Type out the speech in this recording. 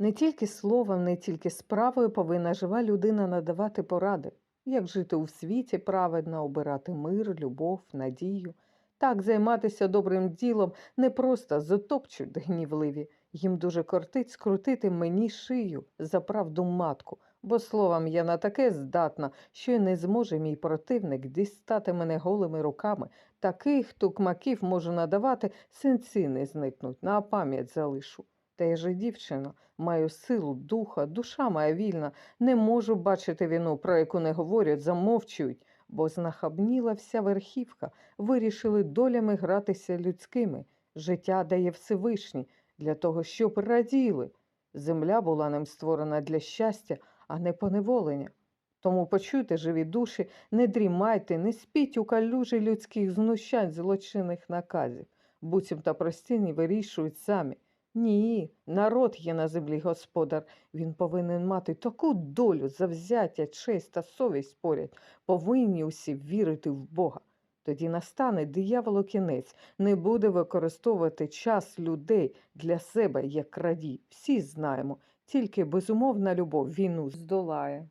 Не тільки словом, не тільки справою повинна жива людина надавати поради, як жити у світі праведно, обирати мир, любов, надію. Так займатися добрим ділом не просто затопчуть гнівливі. Їм дуже кортить скрутити мені шию за правду матку, бо словом я на таке здатна, що й не зможе мій противник дістати мене голими руками. Таких тукмаків можу надавати, синці не зникнуть, на пам'ять залишу. Та я же дівчина, маю силу, духа, душа моя вільна, не можу бачити війну, про яку не говорять, замовчують, бо знахабніла вся верхівка, вирішили долями гратися людськими. Життя дає Всевишній для того, щоб раділи. Земля була ним створена для щастя, а не поневолення. Тому почуйте, живі душі, не дрімайте, не спіть у калюжі людських знущань, злочинних наказів. Буцімто простіні вирішують самі. Ні, народ є на землі господар. Він повинен мати таку долю, завзяття, честь та совість поряд. Повинні усі вірити в Бога. Тоді настане дияволу кінець, не буде використовувати час людей для себе як крадій. Всі знаємо, тільки безумовна любов війну здолає.